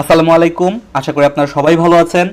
আসসালামু আলাইকুম। আশা করি আপনারা সবাই ভালো আছেন।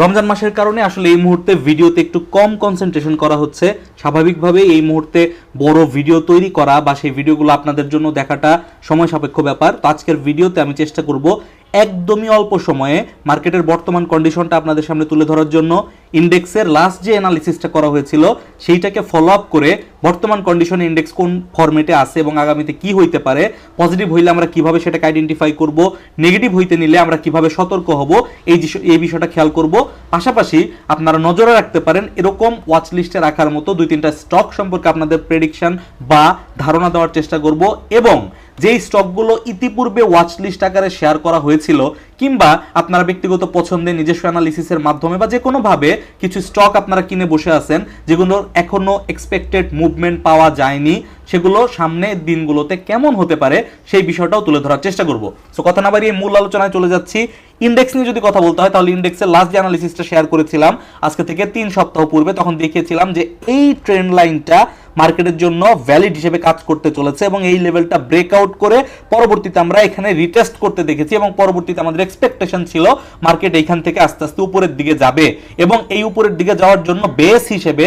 রমজান মাসের কারণে আসলে এই মুহূর্তে ভিডিওতে একটু কম কনসেন্ট্রেশন করা হচ্ছে। স্বাভাবিকভাবে এই মুহূর্তে বড় ভিডিও তৈরি করা বা সেই ভিডিওগুলো আপনাদের জন্য দেখাটা সময় সাপেক্ষ ব্যাপার। তো আজকের ভিডিওতে আমি চেষ্টা করব একদমই অল্প সময়ে মার্কেটের বর্তমান কন্ডিশনটা আপনাদের সামনে তুলে ধরার জন্য ইন্ডেক্সের লাস্ট যে অ্যানালিসিসটা করা হয়েছিল, সেইটাকে ফলো আপ করে বর্তমান কন্ডিশনে ইন্ডেক্স কোন ফরম্যাটে আছে এবং আগামীতে কি হইতে পারে পজিটিভ হইলে আমরা কীভাবে সেটাকে আইডেন্টিফাই করব নেগেটিভ হইতে নিলে আমরা কীভাবে সতর্ক হব, এই এই বিষয়টা খেয়াল করব। পাশাপাশি আপনারা নজরে রাখতে পারেন, এরকম ওয়াচ লিস্টে রাখার মতো দুই তিনটা স্টক সম্পর্কে আপনাদের প্রেডিকশন বা ধারণা দেওয়ার চেষ্টা করব এবং যেই স্টকগুলো ইতিপূর্বে ওয়াচ লিস্ট আকারে শেয়ার করা হয়েছিল, কিংবা আপনারা ব্যক্তিগত পছন্দে নিজস্ব অ্যানালিসিসের মাধ্যমে বা যে কোনোভাবে কিছু স্টক আপনারা কিনে বসে আছেন, যেগুলো এখনও এক্সপেক্টেড মুভমেন্ট পাওয়া যায়নি, সেগুলো সামনে দিনগুলোতে কেমন হতে পারে, সেই বিষয়টাও তুলে ধরার চেষ্টা করব। সো কথা না বাড়িয়ে মূল আলোচনায় চলে যাচ্ছি। ইন্ডেক্স নিয়ে যদি কথা বলতে হয়, তাহলে ইন্ডেক্সের লাস্ট যে অ্যানালিসিসটা শেয়ার করেছিলাম, আজকে থেকে তিন সপ্তাহ পূর্বে, তখন দেখিয়েছিলাম যে এই ট্রেন্ড লাইনটা মার্কেটের জন্য ভ্যালিড হিসেবে কাজ করতে চলেছে এবং এই লেভেলটা ব্রেকআউট করে পরবর্তীতে আমরা এখানে রিটেস্ট করতে দেখেছি এবং পরবর্তীতে আমাদের এক্সপেকটেশন ছিল মার্কেট এইখান থেকে আস্তে আস্তে উপরের দিকে যাবে এবং এই উপরের দিকে যাওয়ার জন্য বেস হিসেবে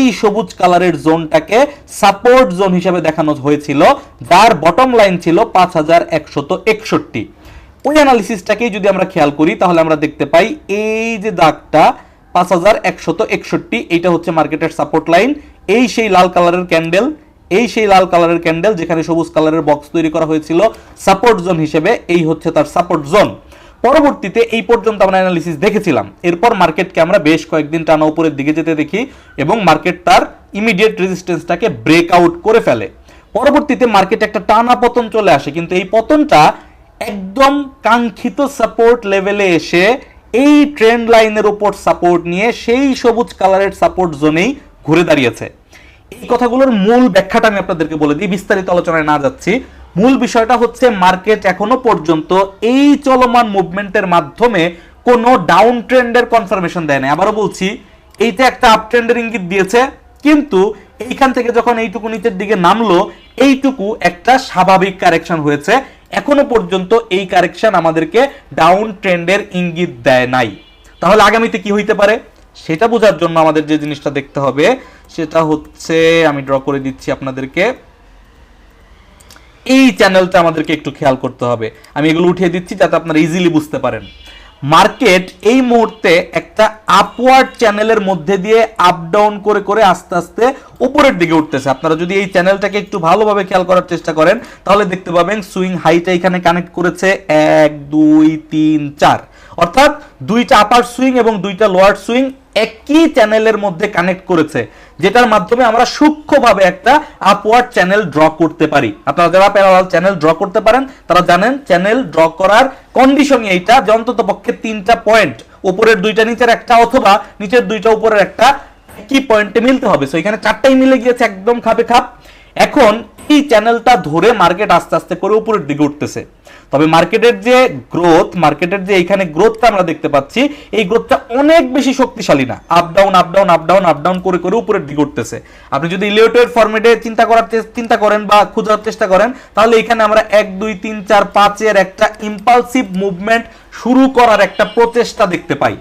এই সবুজ কালারের জোনটাকে সাপোর্ট জোন হিসেবে দেখানো হয়েছিল, যার বটম লাইন ছিল পাঁচ হাজার একশত একষট্টি। ওই অ্যানালিসিসটাকেই যদি আমরা খেয়াল করি, তাহলে আমরা দেখতে পাই এই যে দাগটা, পাঁচ হাজার একষট্টি, এইটা হচ্ছে মার্কেটের সাপোর্ট লাইন এই সেই লাল কালারের ক্যান্ডেল এই সেই লাল কালারের ক্যান্ডেল যেখানে সবুজ কালারের বক্স তৈরি করা হয়েছিল সাপোর্ট জোন হিসেবে, এই হচ্ছে তার সাপোর্ট জোন পরবর্তীতে এই পর্যন্ত আমরা অ্যানালিসিস দেখেছিলাম। এরপর মার্কেটকে আমরা বেশ কয়েকদিন টানা উপরের দিকে যেতে দেখি এবং মার্কেট তার ইমিডিয়েট রেজিস্ট্যান্সটাকে ব্রেকআউট করে ফেলে। পরবর্তীতে মার্কেট একটা টানা পতন চলে আসে, কিন্তু এই পতনটা একদম কাঙ্ক্ষিত সাপোর্ট লেভেলে এসে এই ট্রেন্ড লাইনের উপর সাপোর্ট নিয়ে সেই সবুজ কালারের সাপোর্ট জোনেই ঘুরে দাঁড়িয়েছে। এই কথাগুলোর মূল ব্যাখ্যাটা আমি আপনাদেরকে বলে দিই, বিস্তারিত আলোচনায় না যাচ্ছি। মূল বিষয়টা হচ্ছে মার্কেট এখনও পর্যন্ত এই চলমান মুভমেন্টের মাধ্যমে কোনো ডাউন ট্রেন্ডের কনফার্মেশন দেয় না আবারও বলছি, এইটা একটা আপ ট্রেন্ডের ইঙ্গিত দিয়েছে, কিন্তু এইখান থেকে যখন এইটুকু নিচের দিকে নামলো, এইটুকু একটা স্বাভাবিক কারেকশন হয়েছে। এখনও পর্যন্ত এই কারেকশন আমাদেরকে ডাউন ট্রেন্ডের ইঙ্গিত দেয় নাই। তাহলে আগামীতে কি হইতে পারে? সেটা বোঝার জন্য আমাদের যে জিনিসটা দেখতে হবে, সেটা হচ্ছে আমি ড্র করে দিচ্ছি আপনাদেরকে। এই চ্যানেলটা আমাদেরকে একটু খেয়াল করতে হবে। আমি এগুলো উঠিয়ে দিচ্ছি যাতে আপনারা ইজিলি বুঝতে পারেন। মার্কেট এই মুহূর্তে একটা আপওয়ার্ড চ্যানেলের মধ্যে দিয়ে আপ ডাউন করে করে আস্তে আস্তে উপরের দিকে উঠতেছে। আপনারা যদি এই চ্যানেলটাকে একটু ভালোভাবে খেয়াল করার চেষ্টা করেন, তাহলে দেখতে পাবেন সুইং হাইটা এখানে কানেক্ট করেছে এক, দুই, তিন, চার। অর্থাৎ দুইটা আপার সুইং এবং দুইটা লোয়ার সুইং একই চ্যানেলের মধ্যে কানেক্ট করেছে, যেটার মাধ্যমে আমরা সূক্ষ্মভাবে একটা আপওয়ার্ড চ্যানেল ড্র করতে পারি। আপনারা যারা প্যারালাল চ্যানেল ড্র করতে পারেন, তারা জানেন চ্যানেল ড্র করার কন্ডিশন এইটা যে অন্তত পক্ষে তিনটা পয়েন্ট উপরের দুইটা নিচের একটা অথবা নিচের দুইটা উপরের একটা একই পয়েন্টে মিলতে হবে। সো এখানে চারটাই মিলে গিয়েছে, একদম খাপে খাপ। এখন এই চ্যানেলটা ধরে মার্কেট আস্তে আস্তে করে উপরের দিকে উঠতেছে। তবে মার্কেটের যে গ্রোথ মার্কেটের যে এখানে গ্রোথটা আমরা দেখতে পাচ্ছি, এই গ্রোথটা অনেক বেশি শক্তিশালী না। Up down up down up down up down করে করে উপরের দিকে উঠতেছে। আপনি যদি ইলিওটের ফরম্যাটে চিন্তা করার চিন্তা করেন বা খোঁজার চেষ্টা করেন, তাহলে এখানে আমরা এক, দুই, তিন, চার পাঁচের একটা ইম্পালসিভ মুভমেন্ট শুরু করার একটা প্রচেষ্টা দেখতে পাই।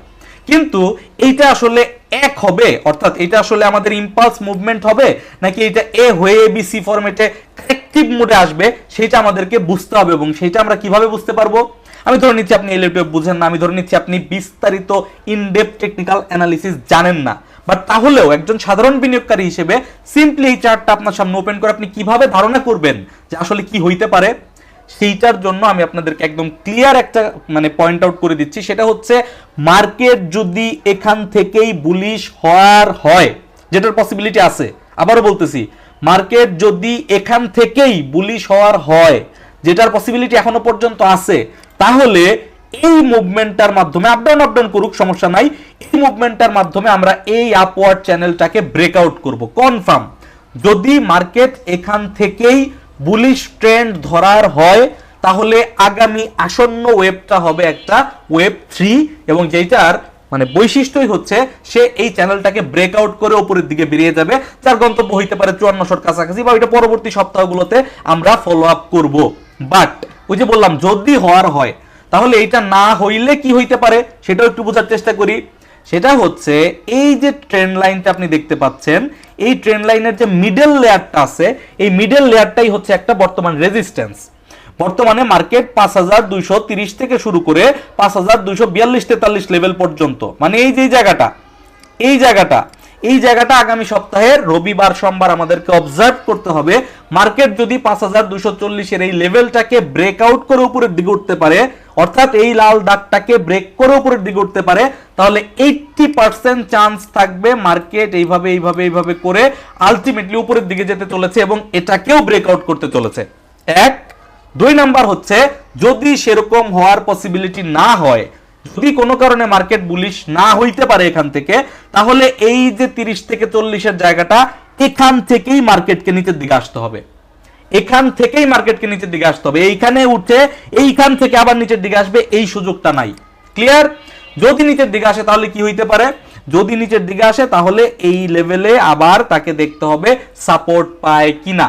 কিন্তু এইটা আসলে এক হবে, অর্থাৎ এটা আসলে আমাদের ইম্পালস মুভমেন্ট হবে, নাকি এটা এ হয়ে বিসি ফরম্যাটে কারেক্টিভ মোডে আসবে, সেটা আমাদেরকে বুঝতে হবে এবং সেটা আমরা কীভাবে বুঝতে পারব? আমি ধরে নিচ্ছি আপনি এলিভেটিভ বুঝেন না, আমি ধরে নিচ্ছি আপনি বিস্তারিত ইনডেপ টেকনিক্যাল অ্যানালিসিস জানেন না। বাট তাহলেও একজন সাধারণ বিনিয়োগকারী হিসেবে সিম্পলি এই চার্টটা আপনার সামনে ওপেন করে আপনি কীভাবে ধারণা করবেন যে আসলে কি হইতে পারে? সেইটার জন্য আমি আপনাদেরকে একদম ক্লিয়ার একটা মানে পয়েন্ট আউট করে দিচ্ছি। সেটা হচ্ছে, মার্কেট যদি এখান থেকেই বুলিশ হওয়ার হয়, যেটার পসিবিলিটি আছে, আবারও বলতেছি, মার্কেট যদি এখান থেকেই বুলিশ হওয়ার হয়, যেটার পসিবিলিটি এখনও পর্যন্ত আছে, তাহলে এই মুভমেন্টটার মাধ্যমে আপ ডাউন আপ ডাউন করুক, সমস্যা নাই, এই মুভমেন্টটার মাধ্যমে আমরা এই আপওয়ার্ড চ্যানেলটাকে ব্রেকআউট করব। কনফার্ম যদি মার্কেট এখান থেকেই বুলিশ ট্রেন্ড ধরার হয়, তাহলে আগামী আসন্ন ওয়েবটা হবে একটা ওয়েব থ্রি এবং যেটার মানে বৈশিষ্ট্যই হচ্ছে সে এই চ্যানেলটাকে ব্রেকআউট করে উপরের দিকে বেরিয়ে যাবে, যার গন্তব্য হইতে পারে চুয়ান্নশোর কাছাকাছি বা ওইটা পরবর্তী সপ্তাহগুলোতে আমরা ফলো আপ করব। বাট ওই যে বললাম, যদি হওয়ার হয়, তাহলে এটা না হইলে কি হইতে পারে, সেটাও একটু বোঝার চেষ্টা করি। সেটা হচ্ছে এই যে ট্রেন লাইনটা আপনি দেখতে পাচ্ছেন, এই ট্রেন লাইনের যে মিডল লেয়ারটা আছে, এই মিডল লেয়ারটাই হচ্ছে একটা বর্তমান রেজিস্ট্যান্স বর্তমানে মার্কেট পাঁচ হাজার দুইশো তিরিশ থেকে শুরু করে পাঁচ হাজার দুইশো বিয়াল্লিশ তেতাল্লিশ লেভেল পর্যন্ত। মানে এই যে জায়গাটা, এই জায়গাটা এই জায়গাটা আগামী সপ্তাহের রবিবার সোমবার আমাদেরকে অবজার্ভ করতে হবে। মার্কেট যদি পাঁচ হাজার এই লেভেলটাকে ব্রেকআউট করে উপরের দিকে উঠতে পারে, অর্থাৎ এই লাল দাগটাকে ব্রেক করে উপরের দিকে উঠতে পারে, তাহলে এইটটি পার্সেন্ট চান্স থাকবে মার্কেট এইভাবে এইভাবে এইভাবে করে আলটিমেটলি উপরের দিকে যেতে চলেছে এবং এটাকেও ব্রেকআউট করতে চলেছে। এক। দুই নাম্বার হচ্ছে, যদি সেরকম হওয়ার পসিবিলিটি না হয় যদি কোনো কারণে মার্কেট বুলিশ না হইতে পারে এখান থেকে, তাহলে এই যে তিরিশ থেকে চল্লিশের জায়গাটা এখান থেকেই মার্কেটকে নিচের দিকে আসতে হবে। এখান থেকেই মার্কেটকে নিচের দিকে আসতে হবে। এইখানে উঠে এইখান থেকে আবার নিচের দিকে আসবে, এই সুযোগটা নাই। ক্লিয়ার যদি নিচের দিকে আসে তাহলে কি হইতে পারে? যদি নিচের দিকে আসে তাহলে এই লেভেলে আবার তাকে দেখতে হবে সাপোর্ট পায় কিনা।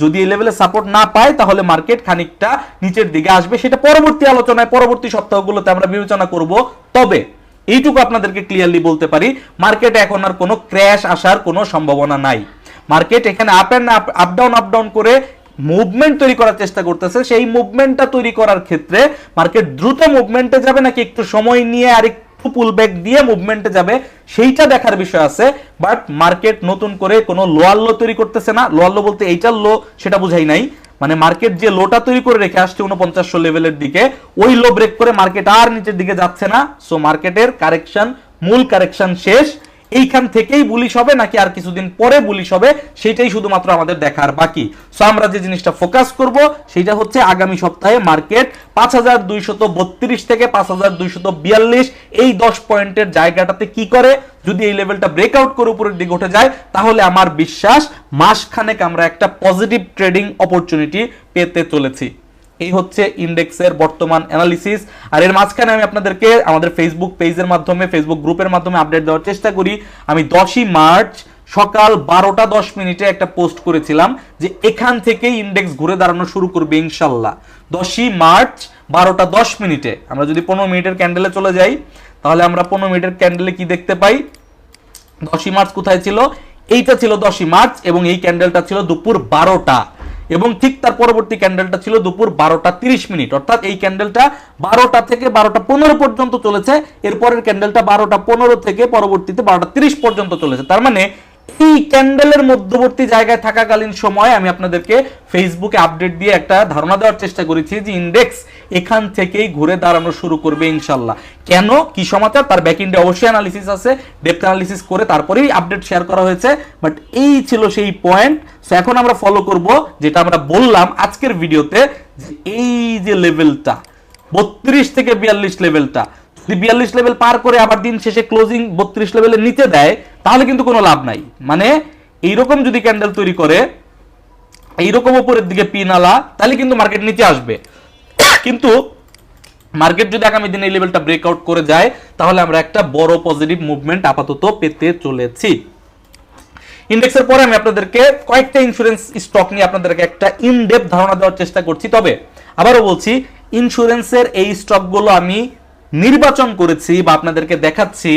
যদি এই লেভেলে সাপোর্ট না পায়, তাহলে মার্কেট খানিকটা নিচের দিকে আসবে। সেটা পরবর্তী আলোচনায়, পরবর্তী সপ্তাহগুলোতে আমরা বিবেচনা করব। তবে এইটুকু আপনাদেরকে ক্লিয়ারলি বলতে পারি মার্কেটে এখন আর কোনো ক্র্যাশ আসার কোনো সম্ভাবনা নাই। মার্কেট এখানে up and up down up down করে মুভমেন্ট তৈরি করার চেষ্টা করতেছে। সেই মুভমেন্টটা তৈরি করার ক্ষেত্রে মার্কেট দ্রুত মুভমেন্টে যাবে নাকি একটু সময় নিয়ে আর একটু পুল ব্যাক দিয়ে মুভমেন্টে যাবে সেইটা দেখার বিষয় আছে বাট মার্কেট নতুন করে কোনো লোয়ার লো তৈরি করতেছে না। লোয়ার লো বলতে এইটার লো সেটা বুঝাই নাই। মানে মার্কেট যে লোটা তৈরি করে রেখে আসছে উনপঞ্চাশশো লেভেলের দিকে, ওই লো ব্রেক করে মার্কেট আর নিচের দিকে যাচ্ছে না। সো মার্কেটের কারেকশন মূল কারেকশন শেষ। এইখান থেকেই বুলিশ হবে নাকি আর কিছুদিন পরে বুলিশ হবে, সেটাই শুধুমাত্র আমাদের দেখার বাকি। সো আমরা যে জিনিসটা ফোকাস করব, সেটা হচ্ছে আগামী সপ্তাহে মার্কেট পাঁচ হাজার দুইশত থেকে পাঁচ হাজার দুইশত বিয়াল্লিশ, এই দশ পয়েন্টের জায়গাটাতে কি করে? যদি এই লেভেলটা ব্রেকআউট করে উপরের দিকে উঠে যায়, তাহলে আমার বিশ্বাস মাসখানেক আমরা একটা পজিটিভ ট্রেডিং অপরচুনিটি পেতে চলেছি। এই হচ্ছে ইন্ডেক্সের বর্তমান অ্যানালিসিস আর এর মাঝখানে আমি আপনাদেরকে আমাদের ফেসবুক পেজের মাধ্যমে ফেসবুক গ্রুপের মাধ্যমে আপডেট দেওয়ার চেষ্টা করি। আমি দশই মার্চ সকাল বারোটা দশ মিনিটে একটা পোস্ট করেছিলাম যে এখান থেকেই ইন্ডেক্স ঘুরে দাঁড়ানো শুরু করবে ইনশাল্লাহ। দশই মার্চ বারোটা দশ মিনিটে। আমরা যদি পনেরো মিনিটের ক্যান্ডেলে চলে যাই, তাহলে আমরা পনেরো মিনিটের ক্যান্ডেলে কি দেখতে পাই? দশই মার্চ কোথায় ছিল? এইটা ছিল দশই মার্চ এবং এই ক্যান্ডেলটা ছিল দুপুর বারোটা। এবং ঠিক তার পরবর্তী ক্যান্ডেলটা ছিল দুপুর বারোটা তিরিশ মিনিট। অর্থাৎ এই ক্যান্ডেলটা বারোটা থেকে বারোটা পনেরো পর্যন্ত চলেছে। এরপরের ক্যান্ডেলটা বারোটা পনেরো থেকে পরবর্তীতে বারোটা তিরিশ পর্যন্ত চলেছে। তার মানে এই ক্যান্ডেলের মধ্যবর্তী জায়গায় থাকাকালীন সময় আমি আপনাদেরকে ফেসবুকে আপডেট দিয়ে একটা ধারণা দেওয়ার চেষ্টা করেছি যে ইন্ডেক্স এখান থেকেই ঘুরে দাঁড়ানো শুরু করবে ইনশাল্লাহ কেন? কি সমাচার? তার ব্যাক ইন্ডে অবশ্যই অ্যানালিসিস আছে ডেপথ অ্যানালিসিস করে তারপরেই আপডেট শেয়ার করা হয়েছে বাট এই ছিল সেই পয়েন্ট সো এখন আমরা ফলো করব যেটা আমরা বললাম আজকের ভিডিওতে এই যে লেভেলটা বত্রিশ থেকে বিয়াল্লিশ লেভেলটা যদি বিয়াল্লিশ লেভেল পার করে আবার দিন শেষে ক্লোজিং বত্রিশ লেভেলের নিচে দেয়, তাহলে কিন্তু কোনো লাভ নাই। মানে এইরকম যদি ক্যান্ডেল তৈরি করে, এইরকম উপরের দিকে পিন আলা তাহলে কিন্তু মার্কেট নিচে আসবে। কিন্তু মার্কেট যদি আগামী দিনে এই লেভেলটা ব্রেকআউট করে যায়, তাহলে আমরা একটা বড় পজিটিভ মুভমেন্ট আপাতত পেতে চলেছি। ইন্ডেক্সের পরে আমি আপনাদেরকে কয়েকটা ইন্স্যুরেন্স স্টক নিয়ে আপনাদেরকে একটা ইনডেপ ধারণা দেওয়ার চেষ্টা করছি। তবে আবারও বলছি ইন্স্যুরেন্সের এই স্টকগুলো আমি নির্বাচন করেছি বা আপনাদেরকে দেখাচ্ছি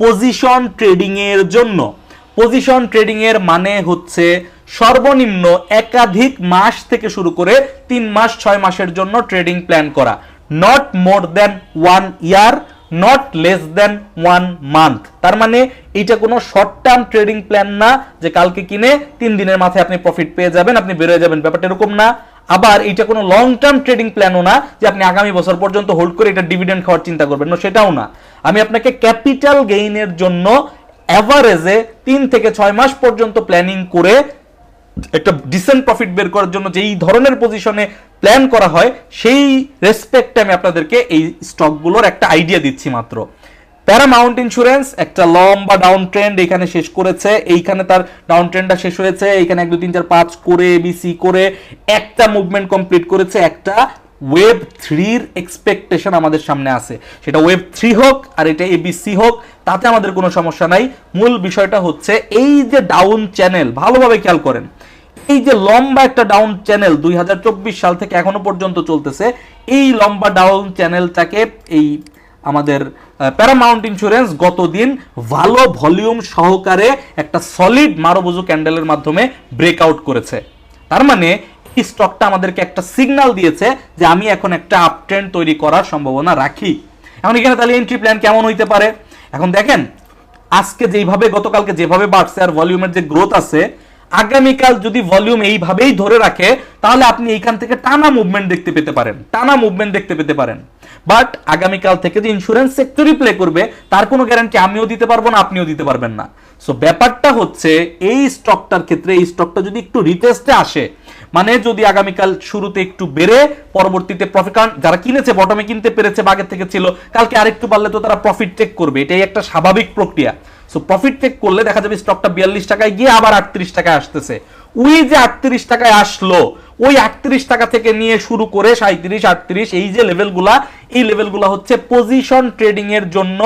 পজিশন ট্রেডিং এর জন্য। পজিশন ট্রেডিং এর মানে হচ্ছে সর্বনিম্ন একাধিক মাস থেকে শুরু করে তিন মাস, ছয় মাসের জন্য ট্রেডিং প্ল্যান করা। Not more than one year not less than one month তার মানে এটা কোনো শর্ট টার্ম ট্রেডিং প্ল্যান না যে কালকে কিনে তিন দিনের মাথায় আপনি প্রফিট পেয়ে যাবেন, আপনি বেরোয় যাবেন। ব্যাপারটা এরকম না। আবার এটা কোনো লং টার্ম ট্রেডিং প্ল্যানও না যে আপনি আগামী বছর পর্যন্ত হোল্ড করে এটা ডিভিডেন্ড খাওয়ার চিন্তা করবেন। না সেটাও না। আমি আপনাকে ক্যাপিটাল গেইনের জন্য অ্যাভারেজে তিন থেকে ছয় মাস পর্যন্ত প্ল্যানিং করে একটা ডিসেন্ট প্রফিট বের করার জন্য যেই ধরনের পজিশনে প্ল্যান করা হয়, সেই রেসপেক্টে আমি আপনাদেরকে এই স্টকগুলোর একটা আইডিয়া দিচ্ছি মাত্র। প্যারামাউন্ট ইন্স্যুরেন্স একটা লম্বা ডাউন ট্রেন্ড এখানে শেষ করেছে। এইখানে তার ডাউন ট্রেন্ডটা শেষ হয়েছে। এখানে এক, দুই, তিন, চার, পাঁচ করে বিসি করে একটা মুভমেন্ট কমপ্লিট করেছে। একটা ওয়েব থ্রির এক্সপেকটেশন আমাদের সামনে আছে। সেটা ওয়েব থ্রি হোক আর এটা এবিসি হোক, তাতে আমাদের কোনো সমস্যা নাই। মূল বিষয়টা হচ্ছে এই যে ডাউন চ্যানেল ভালোভাবে খেয়াল করেন। এই যে লম্বা একটা ডাউন চ্যানেল দুই হাজার চব্বিশ সাল থেকে এখনও পর্যন্ত চলতেছে, এই লম্বা ডাউন চ্যানেলটাকে এই আমাদের প্যারামাউন্ট ইন্স্যুরেন্স গতদিন ভালো ভলিউম সহকারে একটা সলিড মারবুজু ক্যান্ডেলের মাধ্যমে ব্রেকআউট করেছে। তার মানে এই স্টকটা আমাদেরকে একটা সিগন্যাল দিয়েছে যে আমি এখন একটা আপ ট্রেন্ড তৈরি করার সম্ভাবনা রাখি। এখন এখানে তাহলে এন্ট্রি প্ল্যান কেমন হইতে পারে? এখন দেখেন, আজকে যেইভাবে, গতকালকে যেভাবে বাড়ছে আর ভলিউমের যে গ্রোথ আছে আগামীকাল যদি ভলিউম এইভাবেই ধরে রাখে, তাহলে আপনি এইখান থেকে টানা মুভমেন্ট দেখতে পেতে পারেন, টানা মুভমেন্ট দেখতে পেতে পারেন। বাট আগামীকাল থেকে যে ইন্স্যুরেন্স সেক্টরই প্লে করবে, তার কোনো গ্যারান্টি আমিও দিতে পারব না, আপনিও দিতে পারবেন না। সো ব্যাপারটা হচ্ছে, এই স্টকটার ক্ষেত্রে, এই স্টকটা যদি একটু রিটেস্টে আসে মানে যদি আগামীকাল শুরুতে একটু বেড়ে, পরবর্তীতে প্রফিট কারণ যারা কিনেছে বটমে কিনতে পেরেছে বাগের থেকে ছিল, কালকে আরেকটু বাড়লে তো তারা প্রফিট টেক করবে। এটাই একটা স্বাভাবিক প্রক্রিয়া। সো প্রফিট টেক করলে দেখা যাবে স্টকটা বিয়াল্লিশ টাকায় গিয়ে আবার আটত্রিশ টাকায় আসতেছে। ওই যে আটত্রিশ টাকায় আসলো, ওই আটত্রিশ টাকা থেকে নিয়ে শুরু করে সাঁত্রিশ আটত্রিশ, এই যে লেভেলগুলা এই লেভেলগুলা হচ্ছে পজিশন ট্রেডিং এর জন্য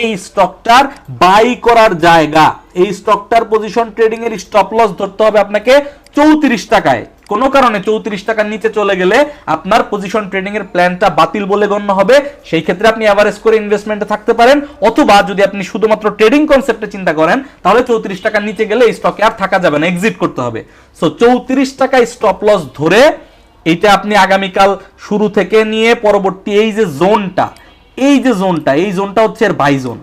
এই স্টকটার বাই করার জায়গা। এই স্টকটার পজিশন ট্রেডিং এর স্টপ লস ধরতে হবে আপনাকে চৌত্রিশ টাকায়। কোনো কারণে চৌত্রিশ টাকার নিচে চলে গেলে আপনার পজিশন ট্রেডিং এর প্ল্যানটা বাতিল বলে গণ্য হবে। সেই ক্ষেত্রে আপনি অ্যাভারেজ করে ইনভেস্টমেন্টে থাকতে পারেন, অথবা যদি আপনি শুধুমাত্র ট্রেডিং কনসেপ্টে চিন্তা করেন, তাহলে চৌত্রিশ টাকার নিচে গেলে স্টকে আর থাকা যাবে না এক্সিট করতে হবে। সো চৌত্রিশ টাকায় স্টপ লস ধরে এইটা আপনি আগামীকাল শুরু থেকে নিয়ে পরবর্তী এই যে জোনটা এই যে জোনটা এই জোনটা হচ্ছে এর বাই জোন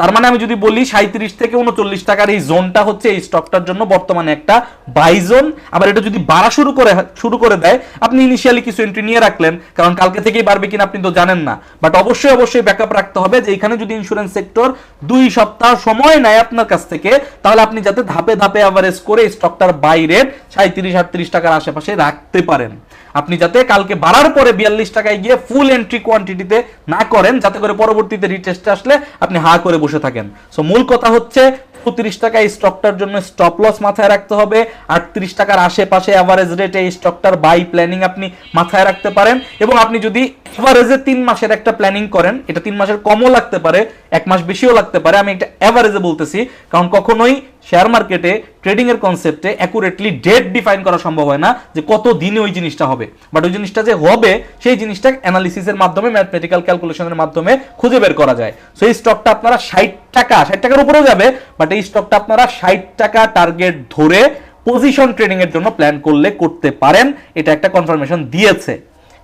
তার মানে আমি যদি বলি সাঁত্রিশ থেকে উনচল্লিশ টাকার এই জোনটা হচ্ছে এই স্টকটার জন্য বর্তমানে একটা বাই জোন আবার এটা যদি বাড়া শুরু করে শুরু করে দেয়, আপনি ইনিশিয়ালি কিছু এন্ট্রি নিয়ে রাখলেন, কারণ কালকে থেকেই বাড়বে কিনা আপনি তো জানেন না। বাট অবশ্যই অবশ্যই ব্যাকআপ রাখতে হবে যে এখানে যদি ইন্স্যুরেন্স সেক্টর দুই সপ্তাহ সময় নেয় আপনার কাছ থেকে, তাহলে আপনি যাতে ধাপে ধাপে অ্যাভারেজ করে স্টকটার বাই রেট সাঁত্রিশ আটত্রিশ টাকার আশেপাশে রাখতে পারেন। আপনি যাতে কালকে বাড়ার পরে বিয়াল্লিশ টাকায় গিয়ে ফুল এন্ট্রি কোয়ান্টিটিতে না করেন, যাতে করে পরবর্তীতে রিটেস্টে আসলে আপনি হা করে বসে থাকেন। সো মূল কথা হচ্ছে পঁয়ত্রিশ টাকা স্টকটার জন্য স্টপ লস মাথায় রাখতে হবে। আটত্রিশ টাকার আশেপাশে অ্যাভারেজ রেটে এই স্টকটার বাই প্ল্যানিং আপনি মাথায় রাখতে পারেন। এবং আপনি যদি অ্যাভারেজে তিন মাসের একটা প্ল্যানিং করেন, এটা তিন মাসের কমও লাগতে পারে। এক মাস বেশিও লাগতে পারে, আমি একটা অ্যাভারেজে বলতেছি, কারণ কখনোই শেয়ার মার্কেটে ট্রেডিং এর কনসেপ্টে অ্যাকুরেটলি ডেট ডিফাইন করা সম্ভব হয় না যে কত দিনে ওই জিনিসটা হবে। বাট ওই জিনিসটা যে হবে, সেই জিনিসটা অ্যানালিসিসের মাধ্যমে ম্যাথমেটিক্যাল ক্যালকুলেশনের মাধ্যমে খুঁজে বের করা যায়। সো এই স্টকটা আপনারা ষাট টাকা, ষাট টাকার উপরেও যাবে বাট এই স্টকটা আপনারা ষাট টাকা টার্গেট ধরে পজিশন ট্রেডিং এর জন্য প্ল্যান করলে করতে পারেন, এটা একটা কনফার্মেশন দিয়েছে।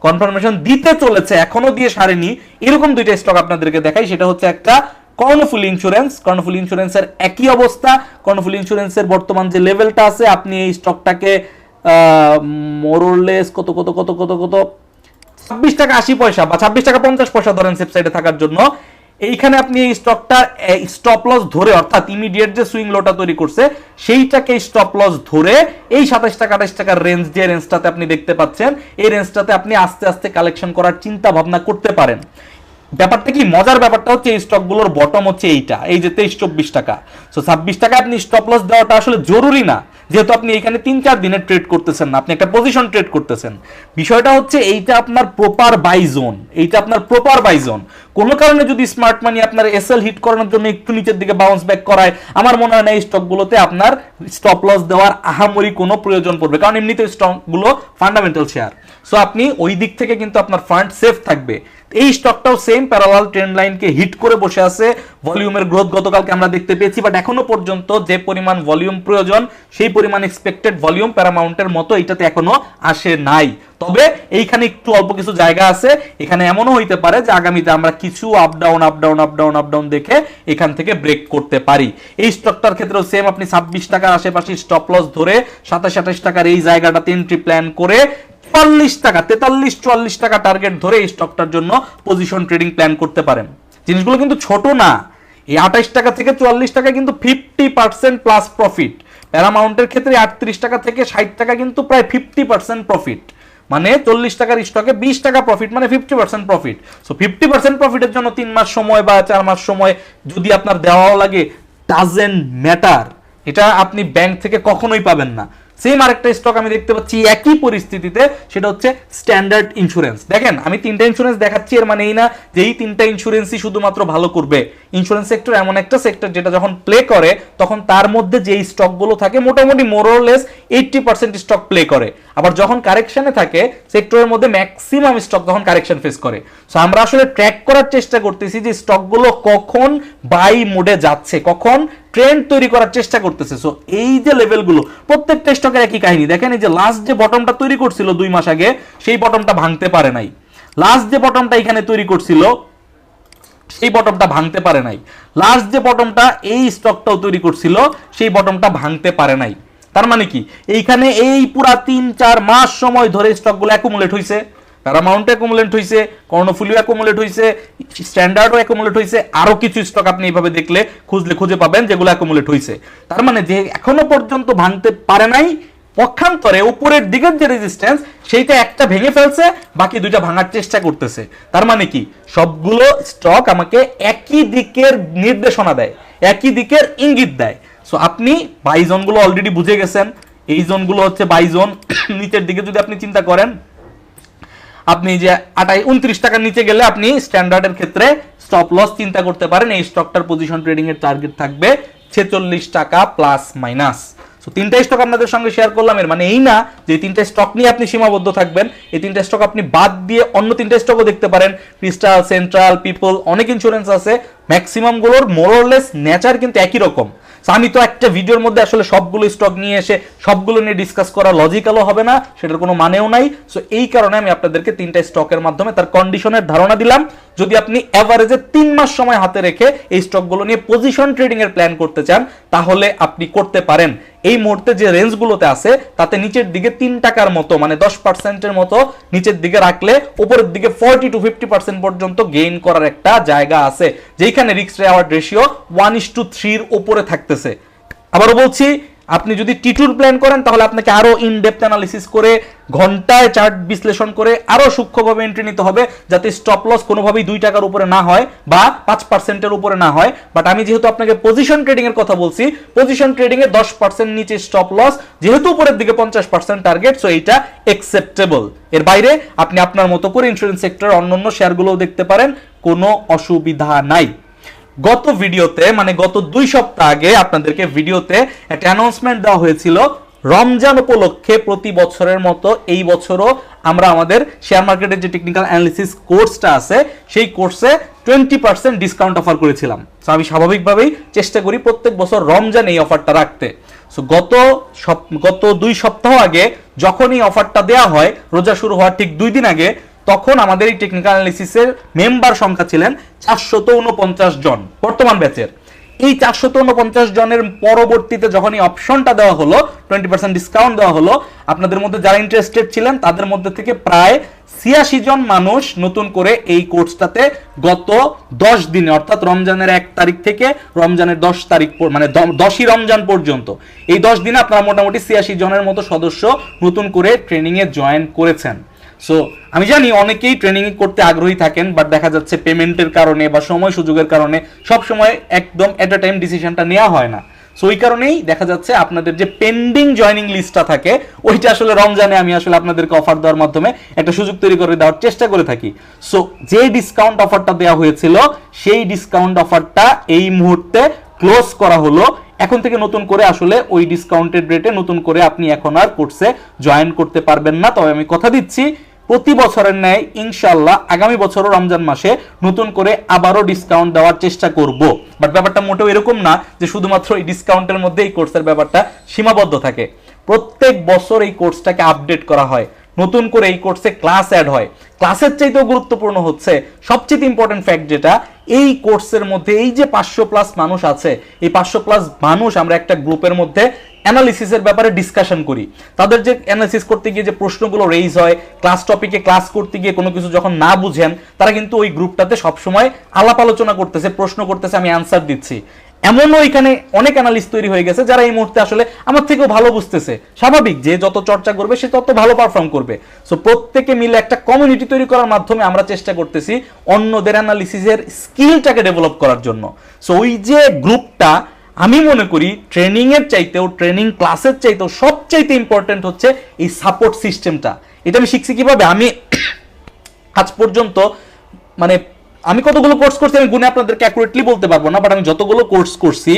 কনফার্মেশন দিতে চলেছে, এখনও দিয়ে সারেনি। এরকম দুইটা স্টক আপনাদেরকে দেখাই, সেটা হচ্ছে একটা কর্ণফুল ইন্স্যুরেন্স কর্ণফুল ইন্স্যুরেন্সের একই অবস্থা। কর্ণফুল ইন্স্যুরেন্সের বর্তমান যে লেভেলটা আছে, আপনি এই স্টকটাকে মোরলেস কত কত কত কত কত, ছাব্বিশ টাকা আশি পয়সা বা ছাব্বিশ টাকা পঞ্চাশ পয়সা ধরেন সেপসাইডে থাকার জন্য। এইখানে আপনি এই স্টকটা স্টপ লস ধরে, অর্থাৎ ইমিডিয়েট যে সুইং লোটা তৈরি করছে, সেইটাকে স্টপ লস ধরে এই সাতাশ টাকা, আঠাশ টাকার রেঞ্জ যে রেঞ্জটাতে আপনি দেখতে পাচ্ছেন, এই রেঞ্জটাতে আপনি আস্তে আস্তে কালেকশন করার চিন্তা ভাবনা করতে পারেন। ব্যাপারটা কি? মজার ব্যাপারটা হচ্ছে এই স্টকগুলোর বটম হচ্ছে এইটা। এই যে তেইশ চব্বিশ টাকা। সো ছাব্বিশ টাকা আপনি স্টপ লস দেওয়াটা আসলে জরুরি না। যেহেতু আপনি এখানে তিন চার দিনের ট্রেড করতেছেন না, আপনি একটা পজিশন ট্রেড করতেছেন। বিষয়টা হচ্ছে এইটা আপনার প্রপার বাই জোন এইটা আপনার প্রপার বাই জোন কোনো কারণে যদি স্মার্ট মানি আপনার এসএল হিট করানোর জন্য একটু নিচের দিকে বাউন্স ব্যাক করায়, আমার মনে হয় না এই স্টকগুলোতে আপনার স্টপ লস দেওয়ার আহামরি কোনো প্রয়োজন পড়বে। কারণ এমনিতে স্টকগুলো ফান্ডামেন্টাল শেয়ার সো আপনি ওই দিক থেকে কিন্তু আপনার ফান্ড সেফ থাকবে। এই স্টকটাও সেম প্যারালাল ট্রেন্ড লাইনকে হিট করে বসে আছে। ভলিউমের গ্রোথ গতকালকে আমরা দেখতে পেয়েছি বাট এখনও পর্যন্ত যে পরিমাণ ভলিউম প্রয়োজন, সেই পরিমাণ এক্সপেক্টেড ভলিউম প্যারামাউন্টের মতো এটাতে এখনও আসে নাই। তবে এইখানে একটু অল্প কিছু জায়গা আছে। এখানে এমনও হইতে পারে যে আগামীতে আমরা কিছু up down up down up down up down দেখে এখান থেকে ব্রেক করতে পারি। এই স্টকটার ক্ষেত্রেও সেম আপনি ছাব্বিশ টাকার আশেপাশে স্টপ লস ধরে সাতাশ আঠাশ টাকার এই জায়গাটাতে এন্ট্রি প্ল্যান করে চুয়াল্লিশ টাকা, তেতাল্লিশ, চুয়াল্লিশ টাকা টার্গেট ধরে এই স্টকটার জন্য পজিশন ট্রেডিং প্ল্যান করতে পারেন। জিনিসগুলো কিন্তু ছোট না। এই আঠাইশ টাকা থেকে চুয়াল্লিশ টাকা কিন্তু ফিফটি পার্সেন্ট প্লাস প্রফিট প্যারামাউন্টের ক্ষেত্রে আটত্রিশ টাকা থেকে ষাট টাকা কিন্তু প্রায় ফিফটি পার্সেন্ট প্রফিট মানে চল্লিশ টাকার স্টকে বিশ টাকা প্রফিট মানে fifty percent profit so fifty percent প্রফিটের জন্য তিন মাস সময় বা চার মাস সময় যদি আপনার দেওয়াও লাগে ডাজেন্ট ম্যাটার এটা আপনি ব্যাংক থেকে কখনোই পাবেন না। সেম আরেকটা স্টক আমি দেখতে পাচ্ছি একই পরিস্থিতিতে, সেটা হচ্ছে স্ট্যান্ডার্ড ইন্স্যুরেন্স দেখেন, আমি তিনটা ইন্স্যুরেন্স দেখাচ্ছি, এর মানে এই না যে এই তিনটা ইন্স্যুরেন্সই শুধুমাত্র ভালো করবে। ইন্স্যুরেন্স সেক্টর এমন একটা সেক্টর যেটা যখন প্লে করে, তখন তার মধ্যে যেই স্টকগুলো থাকে, মোটামুটি more or less eighty percent stock play করে। আবার যখন কারেকশানে থাকে সেক্টরের মধ্যে ম্যাক্সিমাম স্টক তখন কারেকশন ফেস করে। সো আমরা আসলে ট্র্যাক করার চেষ্টা করতেছি যে স্টকগুলো কখন বাই মোডে যাচ্ছে, কখন ট্রেন্ড তৈরি করার চেষ্টা করতেছে। সো এই যে লেভেলগুলো প্রত্যেকটা স্টকের একই কাহিনী। দেখেন এই যে লাস্ট যে বটমটা তৈরি করছিল দুই মাস আগে, সেই বটমটা ভাঙতে পারে নাই। লাস্ট যে বটমটা এখানে তৈরি করছিল, সেই বটমটা ভাঙতে পারে নাই। লাস্ট যে বটমটা এই স্টকটাও তৈরি করছিল, সেই বটমটা ভাঙতে পারে নাই। তার মানে কি? এইখানে এই পুরা তিন চার মাস সময় ধরে স্টকগুলো অ্যাকুমুলেট হয়েছে প্যারামাউন্ট অ্যাকুমুলেট হয়েছে কর্ণফুলিও অ্যাকুমুলেট হয়েছে স্ট্যান্ডার্ডও অ্যাকুমুলেট হয়েছে আরও কিছু স্টক আপনি এইভাবে দেখলে খুঁজলে, খুঁজে পাবেন যেগুলো অ্যাকুমুলেট হয়েছে তার মানে যে এখনও পর্যন্ত ভাঙতে পারে নাই, পক্ষান্তরে উপরের দিকের যে রেজিস্ট্যান্স সেইটা একটা ভেঙে ফেলছে, বাকি দুইটা ভাঙার চেষ্টা করতেছে। তার মানে কি? সবগুলো স্টক আমাকে একই দিকের নির্দেশনা দেয়, একই দিকের ইঙ্গিত দেয়। সো আপনি বাই জোনগুলো অলরেডি বুঝে গেছেন। এই জোনগুলো হচ্ছে বাই জোন নিচের দিকে যদি আপনি চিন্তা করেন আপনি যে আটাই উনত্রিশ টাকার নিচে গেলে আপনি স্ট্যান্ডার্ডের ক্ষেত্রে স্টপ লস চিন্তা করতে পারেন। এই স্টকটার পজিশন ট্রেডিং এর টার্গেট থাকবে ছেচল্লিশ টাকা প্লাস মাইনাস তো তিনটা স্টক আপনাদের সঙ্গে শেয়ার করলাম। এর মানে এই না যে তিনটা স্টক নিয়ে আপনি সীমাবদ্ধ থাকবেন। এই তিনটা স্টক আপনি বাদ দিয়ে অন্য তিনটা স্টকও দেখতে পারেন। ক্রিস্টাল সেন্ট্রাল পিপল অনেক ইন্স্যুরেন্স আছে। ম্যাক্সিমামগুলোর মোরলেস নেচার কিন্তু একই রকম। আমি তো একটা ভিডিওর মধ্যে আসলে সবগুলো স্টক নিয়ে এসে সবগুলো নিয়ে ডিসকাস করা লজিক্যালও হবে না, সেটার কোনো মানেও নাই। সো এই কারণে আমি আপনাদেরকে তিনটা স্টকের মাধ্যমে তার কন্ডিশনের ধারণা দিলাম। যদি আপনি অ্যাভারেজে তিন মাস সময় হাতে রেখে এই স্টকগুলো নিয়ে পজিশন ট্রেডিং এর প্ল্যান করতে চান, তাহলে আপনি করতে পারেন। এই মুহূর্তে যে রেঞ্জগুলোতে আছে, তাতে নিচের দিকে তিন টাকার মতো মানে দশ পার্সেন্টের মতো নিচের দিকে রাখলে উপরের দিকে ফর্টি টু ফিফটি পার্সেন্ট পর্যন্ত গেইন করার একটা জায়গা আছে যেখানে রিক্স reward ratio one is two থ্রির উপরে থাকতেছে। আবারও বলছি আপনি যদি টিটুর প্ল্যান করেন, তাহলে আপনাকে আরও ইন ডেপথ অ্যানালিসিস করে, ঘন্টায় চার্ট বিশ্লেষণ করে আরও সূক্ষ্মভাবে এন্ট্রি নিতে হবে, যাতে স্টপ লস কোনোভাবেই দুই টাকার উপরে না হয় বা পাঁচ পার্সেন্টের উপরে না হয়। বাট আমি যেহেতু আপনাকে পজিশন ট্রেডিং এর কথা বলছি পজিশন ট্রেডিং এ দশ পার্সেন্ট নিচে স্টপ লস যেহেতু উপরের দিকে পঞ্চাশ পার্সেন্ট টার্গেট সো এইটা একসেপ্টেবল এর বাইরে আপনি আপনার মতো করে ইন্স্যুরেন্স সেক্টর অন্যান্য শেয়ারগুলোও দেখতে পারেন, কোনো অসুবিধা নাই। গত ভিডিওতে মানে গত দুই সপ্তাহ আগে আপনাদেরকে ভিডিওতে একটা অ্যানাউন্সমেন্ট দেওয়া হয়েছিল, রমজান উপলক্ষে প্রতি বছরের মতো এই বছরও আমরা আমাদের শেয়ার মার্কেটের যে টেকনিক্যাল অ্যানালিসিস কোর্সটা আছে, সেই কোর্সে টোয়েন্টি পার্সেন্ট ডিসকাউন্ট অফার করেছিলাম। সো আমি স্বাভাবিকভাবেই চেষ্টা করি প্রত্যেক বছর রমজান এই অফারটা রাখতে। সো গত গত দুই সপ্তাহ আগে যখন এই অফারটা দেওয়া হয়, রোজা শুরু হওয়ার ঠিক দুই দিন আগে তখন আমাদের এই টেকনিক্যাল অ্যানালিসিসের মেম্বার সংখ্যা ছিলেন চারশত উনপঞ্চাশ জন, বর্তমান ব্যাচের এই চারশত উনপঞ্চাশ জনের পরবর্তীতে যখন এই অপশনটা দেওয়া হলো টোয়েন্টি পার্সেন্ট ডিসকাউন্ট দেওয়া হলো, আপনাদের মধ্যে যারা ইন্টারেস্টেড ছিলেন, তাদের মধ্যে থেকে প্রায় ছিয়াশি জন মানুষ নতুন করে এই কোর্সটাতে গত দশ দিনে, অর্থাৎ রমজানের এক তারিখ থেকে রমজানের দশ তারিখ মানে দশই রমজান পর্যন্ত, এই দশ দিনে আপনারা মোটামুটি ছিয়াশি জনের মতো সদস্য নতুন করে ট্রেনিংয়ে জয়েন করেছেন। সো আমি জানি অনেকেই ট্রেনিং করতে আগ্রহী থাকেন বাট দেখা যাচ্ছে পেমেন্টের কারণে বা সময় সুযোগের কারণে সব সময় একদম এট আ টাইম ডিসিশনটা নেওয়া হয় না। সো ওই কারণেই দেখা যাচ্ছে আপনাদের যে পেন্ডিং জয়নিং লিস্টটা থাকে, ওইটা আসলে রমজানে আমি আসলে আপনাদেরকে অফার দেওয়ার মাধ্যমে একটা সুযোগ তৈরি করে দেওয়ার চেষ্টা করে থাকি। সো যে ডিসকাউন্ট অফারটা দেওয়া হয়েছিল, সেই ডিসকাউন্ট অফারটা এই মুহূর্তে ক্লোজ করা হলো। এখন থেকে নতুন করে আসলে ওই ডিসকাউন্টেড রেটে নতুন করে আপনি এখন আর কোর্সে জয়েন করতে পারবেন না। তবে আমি কথা দিচ্ছি প্রতি বছরের ন্যায় ইনশাল্লাহ আগামী বছরও রমজান মাসে নতুন করে আবারও ডিসকাউন্ট দেওয়ার চেষ্টা করব। বাট ব্যাপারটা মোটেও এরকম না যে শুধুমাত্র এই ডিসকাউন্টের মধ্যে এই কোর্সের ব্যাপারটা সীমাবদ্ধ থাকে। প্রত্যেক বছর এই কোর্সটাকে আপডেট করা হয়। নতুন করে এই কোর্সে ক্লাস অ্যাড হয়। ক্লাসের চাইতেও গুরুত্বপূর্ণ হচ্ছে, সবচেয়ে ইম্পর্টেন্ট ফ্যাক্ট যেটা, এই কোর্সের মধ্যে এই যে পাঁচশো প্লাস মানুষ আছে, এই পাঁচশো প্লাস মানুষ আমরা একটা গ্রুপের মধ্যে অ্যানালিসিসের ব্যাপারে ডিসকাশন করি। তাদের যে অ্যানালিসিস করতে গিয়ে যে প্রশ্নগুলো রেইজ হয় ক্লাস টপিকে ক্লাস করতে গিয়ে কোনো কিছু যখন না বুঝেন, তারা কিন্তু ওই গ্রুপটাতে সবসময় আলাপ আলোচনা করতেছে, প্রশ্ন করতেছে, আমি অ্যান্সার দিচ্ছি। এমনও এখানে অনেক অ্যানালিস্ট তৈরি হয়ে গেছে যারা এই মুহূর্তে আসলে আমার থেকেও ভালো বুঝতেছে। স্বাভাবিক যে যত চর্চা করবে, সে তত ভালো পারফর্ম করবে। সো প্রত্যেকে মিলে একটা কমিউনিটি তৈরি করার মাধ্যমে আমরা চেষ্টা করতেছি অন্যদের অ্যানালিসিসের স্কিলটাকে ডেভেলপ করার জন্য। সো ওই যে গ্রুপটা, আমি মনে করি ট্রেনিং এর চাইতেও ট্রেনিং ক্লাসের চাইতেও সবচাইতে ইম্পর্টেন্ট হচ্ছে এই সাপোর্ট সিস্টেমটা এটা আমি শিখছি কীভাবে? আমি আজ পর্যন্ত মানে আমি কতগুলো কোর্স করছি আমি গুণে আপনাদেরকে অ্যাকুরেটলি বলতে পারব না বাট আমি যতগুলো কোর্স করছি,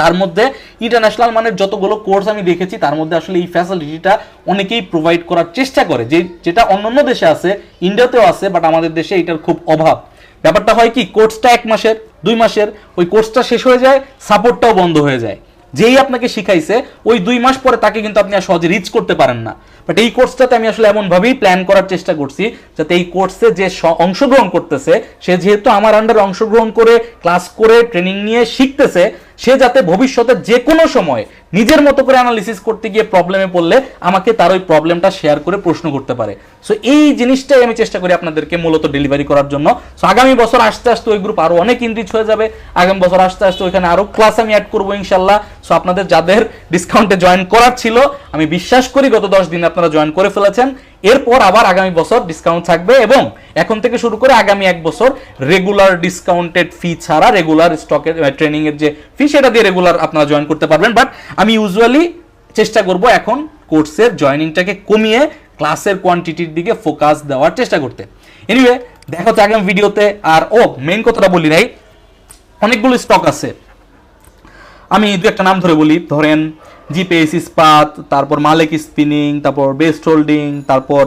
তার মধ্যে ইন্টারন্যাশনাল মানের যতগুলো কোর্স আমি দেখেছি, তার মধ্যে আসলে এই ফ্যাসিলিটিটা অনেকেই প্রোভাইড করার চেষ্টা করে। যে, যেটা অন্যান্য দেশে আছে ইন্ডিয়াতেও আছে বাট আমাদের দেশে এটার খুব অভাব। ব্যাপারটা হয় কি কোর্সটা এক মাসের, দুই মাসের, ওই কোর্সটা শেষ হয়ে যায় সাপোর্টটাও বন্ধ হয়ে যায়। যেই আপনাকে শিখাইছে, ওই দুই মাস পরে তাকে কিন্তু আপনি আর সহজে রিচ করতে পারেন না। বাট এই কোর্সটাতে আমি আসলে এমনভাবেই প্ল্যান করার চেষ্টা করছি যাতে এই কোর্সে যে অংশগ্রহণ করতেছে, সে যেহেতু আমার আন্ডারে অংশগ্রহণ করে ক্লাস করে ট্রেনিং নিয়ে শিখতেছে, সে যাতে ভবিষ্যতে যে কোনো সময় নিজের মতো করে অ্যানালিসিস করতে গিয়ে প্রবলেমে পড়লে আমাকে তার ওই প্রবলেমটা শেয়ার করে প্রশ্ন করতে পারে। সো এই জিনিসটাই আমি চেষ্টা করি আপনাদেরকে মূলত ডেলিভারি করার জন্য। সো আগামী বছর আস্তে আস্তে ওই গ্রুপ আরও অনেক ইনরিচ হয়ে যাবে। আগামী বছর আস্তে আস্তে ওইখানে আরও ক্লাস আমি অ্যাড করব ইনশাল্লাহ সো আপনাদের যাদের ডিসকাউন্টে জয়েন করার ছিল, আমি বিশ্বাস করি গত দশ দিনে আপনারা জয়েন করে ফেলেছেন। এরপর আবার আগামী বছর ডিসকাউন্ট থাকবে এবং এখন থেকে শুরু করে আগামী এক বছর রেগুলার ডিসকাউন্টেড ফি ছাড়া রেগুলার স্টকের ট্রেনিং এর যে ফি সেটা দিয়ে রেগুলার আপনারা জয়েন করতে পারবেন। বাট আমি ইউজুয়ালি চেষ্টা করব এখন কোর্সের জয়েনিংটাকে কমিয়ে ক্লাসের কোয়ান্টিটির দিকে ফোকাস দেওয়ার চেষ্টা করতে। এনিওয়ে দেখা হচ্ছে আগামী ভিডিওতে আর, ও মেইন কথাটা বলি নাই। অনেকগুলো স্টক আছে। আমি দু একটা নাম ধরে বলি। ধরেন জিপিএস ইস্পাত, তারপর মালিক স্পিনিং তারপর বেস্ট হোল্ডিং তারপর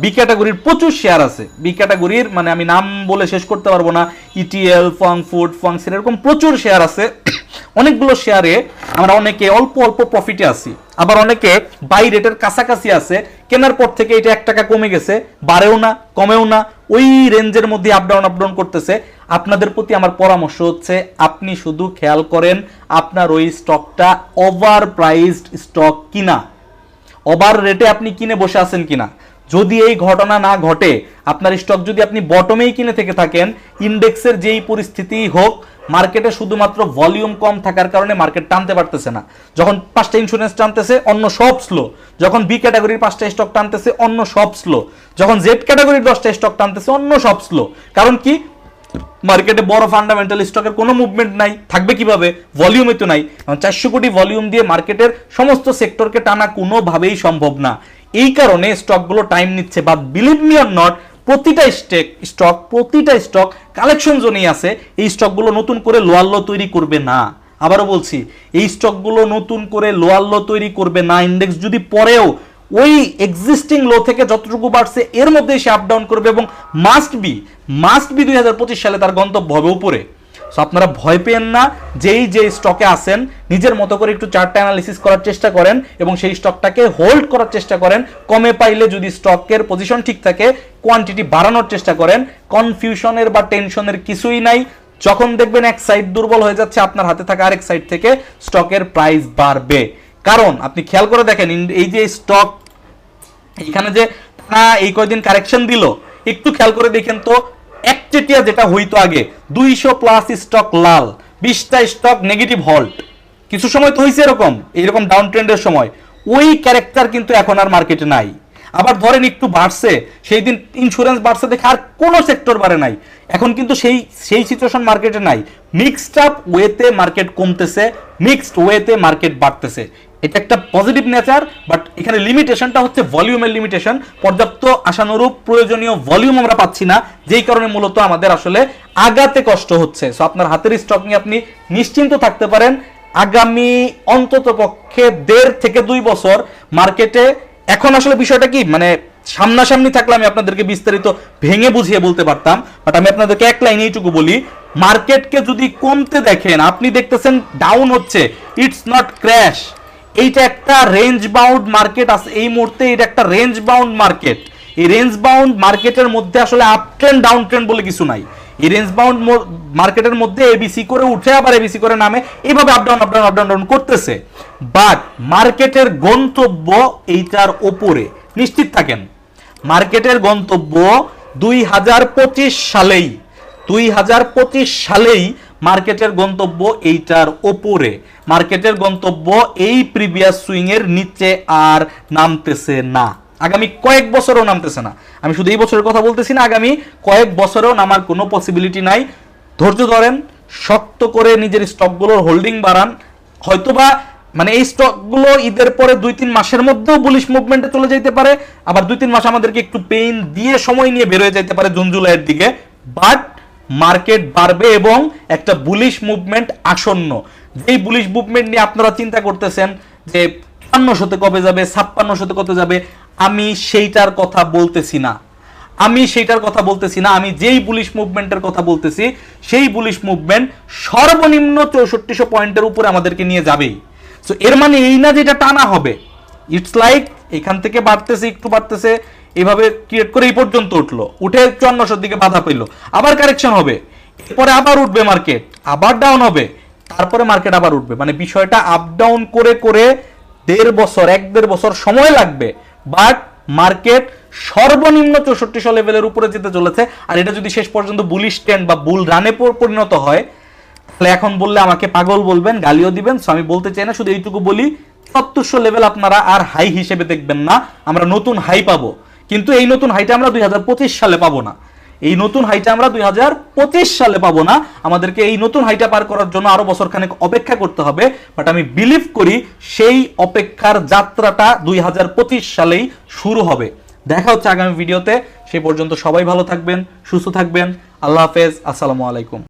বি ক্যাটাগরির প্রচুর শেয়ার আছে। বি ক্যাটাগরির মানে আমি নাম বলে শেষ করতে পারব না। ইটিএল ফং ফুড ফংসের এরকম প্রচুর শেয়ার আছে। অনেকগুলো শেয়ারে আমরা অনেকে অল্প অল্প প্রফিটে আছি। আবার অনেকে বাই রেটের কাছাকাছি আছে, কেনার পর থেকে এটা এক টাকা কমে গেছে, বাড়েও না, কমেও না, ওই রেঞ্জের মধ্যে আপ ডাউন আপ ডাউন করতেছে। আপনাদের প্রতি আমার পরামর্শ হচ্ছে, আপনি শুধু খেয়াল করেন আপনার ওই স্টকটা ওভার প্রাইসড স্টক কিনা। ওভার রেটে আপনি কিনে বসে আছেন কিনা। যদি এই ঘটনা না ঘটে, আপনার স্টক যদি আপনি বটমেই কিনে থেকে থাকেন ইন্ডেক্সের যেই পরিস্থিতি হোক মার্কেটে শুধুমাত্র ভলিউম কম থাকার কারণে মার্কেট টানতে পারতেছে না। যখন পাঁচটা ইন্স্যুরেন্স টানতেছে, অন্য সব স্লো যখন বি ক্যাটাগরির পাঁচটা স্টক টানতেছে, অন্য সব স্লো যখন জেড ক্যাটাগরির দশটা স্টক টানতেছে, অন্য সব স্লো কারণ কি? মার্কেটে বড় ফান্ডামেন্টাল স্টকের কোনো মুভমেন্ট নাই, থাকবে কীভাবে? ভলিউমে তো নাই। চারশো কোটি ভলিউম দিয়ে মার্কেটের সমস্ত সেক্টরকে টানা কোনোভাবেই সম্ভব না। এই কারণে স্টকগুলো টাইম নিচ্ছে। বা বিলিভ মি অর নট প্রতিটা স্টেক, স্টক, প্রতিটা স্টক কালেকশন জোনেই আছে। এই স্টকগুলো নতুন করে লোয়ার লো তৈরি করবে না। আবারও বলছি, এই স্টকগুলো নতুন করে লোয়ার লো তৈরি করবে না। ইন্ডেক্স যদি পরেও ওই এক্সিস্টিং লো থেকে যতটুকু বাড়ছে, এর মধ্যে সে আপ ডাউন করবে এবং মাস্ট বি মাস্ট বি দুই হাজার পঁচিশ সালে তার গন্তব্য হবে উপরে। সো আপনারা ভয় পেন না, যেই যে স্টকে আসেন নিজের মতো করে একটু চার্ট অ্যানালিসিস করার চেষ্টা করেন এবং সেই স্টকটাকে হোল্ড করার চেষ্টা করেন। কমে পাইলে যদি স্টকের পজিশন ঠিক থাকে কোয়ান্টিটি বাড়ানোর চেষ্টা করেন। কনফিউশনের বা টেনশনের কিছুই নাই। যখন দেখবেন এক সাইড দুর্বল হয়ে যাচ্ছে, আপনার হাতে থাকা আরেক সাইড থেকে স্টকের প্রাইস বাড়বে। কারণ, আপনি খেয়াল করে দেখেন এই যে স্টক এখানে যে এই কয়দিন কারেকশন দিল, একটু খেয়াল করে দেখেন তো একচেটিয়া যেটা হইতো আগে, দুইশো প্লাস স্টক লাল, বিশটা স্টক নেগেটিভ হল্ট কিছু সময় তো হয়েছে এরকম, এইরকম ডাউন ট্রেন্ডের সময়। ওই ক্যারেক্টার কিন্তু এখন আর মার্কেটে নাই। আবার ধরেন একটু বাড়ছে, সেই দিন ইন্স্যুরেন্স বাড়ছে দেখে আর কোনো সেক্টর বাড়ে নাই। এখন কিন্তু সেই সেই সিচুয়েশন মার্কেটে নাই। মিক্সড আপ ওয়েতে মার্কেট কমতেছে মিক্সড ওয়েতে মার্কেট বাড়তেছে। এটা একটা পজিটিভ নেচার বাট এখানে লিমিটেশনটা হচ্ছে ভলিউমের লিমিটেশন পর্যাপ্ত আশানুরূপ প্রয়োজনীয় ভলিউম আমরা পাচ্ছি না, যেই কারণে মূলত আমাদের আসলে আগাতে কষ্ট হচ্ছে। সো আপনার হাতের স্টক নিয়ে আপনি নিশ্চিন্ত থাকতে পারেন, আগামী অন্তত পক্ষে দেড় থেকে দুই বছর মার্কেটে। এখন আসলে বিষয়টা কি? মানে সামনাসামনি থাকলে আমি আপনাদেরকে বিস্তারিত ভেঙে বুঝিয়ে বলতে পারতাম বাট আমি আপনাদেরকে এক লাইনে এইটুকু বলি, মার্কেটকে যদি কমতে দেখেন, আপনি দেখতেছেন ডাউন হচ্ছে ইটস নট ক্র্যাশ এইটা একটা রেঞ্জ বাউন্ড মার্কেট আছে। এই মুহূর্তে এটা একটা রেঞ্জ বাউন্ড মার্কেট এই রেঞ্জ বাউন্ড মার্কেটের মধ্যে আসলে আপ ট্রেন্ড ডাউন ট্রেন্ড বলে কিছু নাই। এই রেঞ্জ বাউন্ড মার্কেটের মধ্যে এবিসি করে উঠে আবার এবিসি করে নামে। এইভাবে up down up down up down down করতেছে। বাট মার্কেটের গন্তব্য এইটার ওপরে। নিশ্চিত থাকেন মার্কেটের গন্তব্য দুই হাজার পঁচিশ সালেই। দুই হাজার পঁচিশ সালেই মার্কেটের গন্তব্য এইটার ওপরে। মার্কেটের গন্তব্য এই প্রিভিয়াস সুইং এর নিচে আর নামতেছে না। আগামী কয়েক বছরেও নামতেছে না। আমি শুধু এই বছরের কথা বলতেছি না, আগামী কয়েক বছরেও নামার কোনো পসিবিলিটি নাই। ধৈর্য ধরেন, শক্ত করে নিজের স্টকগুলোর হোল্ডিং বাড়ান। হয়তোবা মানে এই স্টকগুলো ঈদের পরে দুই তিন মাসের মধ্যেও বুলিশ মুভমেন্টে চলে যেতে পারে, আবার দুই তিন মাস আমাদেরকে একটু পেইন দিয়ে সময় নিয়ে বেরোয় যেতে পারে জুন, জুলাইয়ের দিকে। বাট মার্কেট বাড়বে এবং একটা বুলিশ মুভমেন্ট আসন্ন। যেই বুলিশ মুভমেন্ট নিয়ে আপনারা চিন্তা করতেছেন যে ছাপ্পান্নশোতে কবে যাবে ছাপ্পান্নশোতে কত যাবে, আমি সেইটার কথা বলতেছি না। আমি সেইটার কথা বলতেছি না, আমি যেই বুলিশ মুভমেন্টের কথা বলতেছি, সেই বুলিশ মুভমেন্ট সর্বনিম্ন চৌষট্টিশো পয়েন্টের উপরে আমাদেরকে নিয়ে যাবেই। সো এর মানে এই না যেটা টানা হবে। ইটস লাইক এখান থেকে বাড়তেছে, একটু বাড়তেছে এইভাবে ক্রিয়েট করে এই পর্যন্ত উঠল। উঠে চুয়ান্নশোর দিকে বাধা পেল। আবার কারেকশন হবে। এরপরে আবার উঠবে মার্কেট আবার ডাউন হবে। তারপরে মার্কেট আবার উঠবে। মানে বিষয়টা আপ ডাউন করে করে দেড় বছর, এক দেড় বছর সময় লাগবে। বাট মার্কেট সর্বনিম্ন চৌষট্টিশো লেভেলের উপরে যেতে চলেছে। আর এটা যদি শেষ পর্যন্ত বুলিশ ট্রেন্ড বা বুল রানে পরিণত হয়, তাহলে এখন বললে আমাকে পাগল বলবেন, গালিও দিবেন। সো আমি বলতে চাই না, শুধু এইটুকু বলি, সত্তরশো লেভেল আপনারা আর হাই হিসেবে দেখবেন না। আমরা নতুন হাই পাবো। কিন্তু এই নতুন হাইটা আমরা দুই হাজার পঁচিশ সালে পাবো না। এই নতুন হাইটা আমরা দুই হাজার পঁচিশ সালে পাবো না। আমাদেরকে এই নতুন হাইটা পার করার জন্য আরও বছর খানেক অপেক্ষা করতে হবে। বাট আমি বিলিভ করি সেই অপেক্ষার যাত্রাটা দুই হাজার পঁচিশ সালেই শুরু হবে। দেখা হচ্ছে আগামী ভিডিওতে সেই পর্যন্ত সবাই ভালো থাকবেন, সুস্থ থাকবেন। আল্লাহ হাফেজ। আসসালামু আলাইকুম।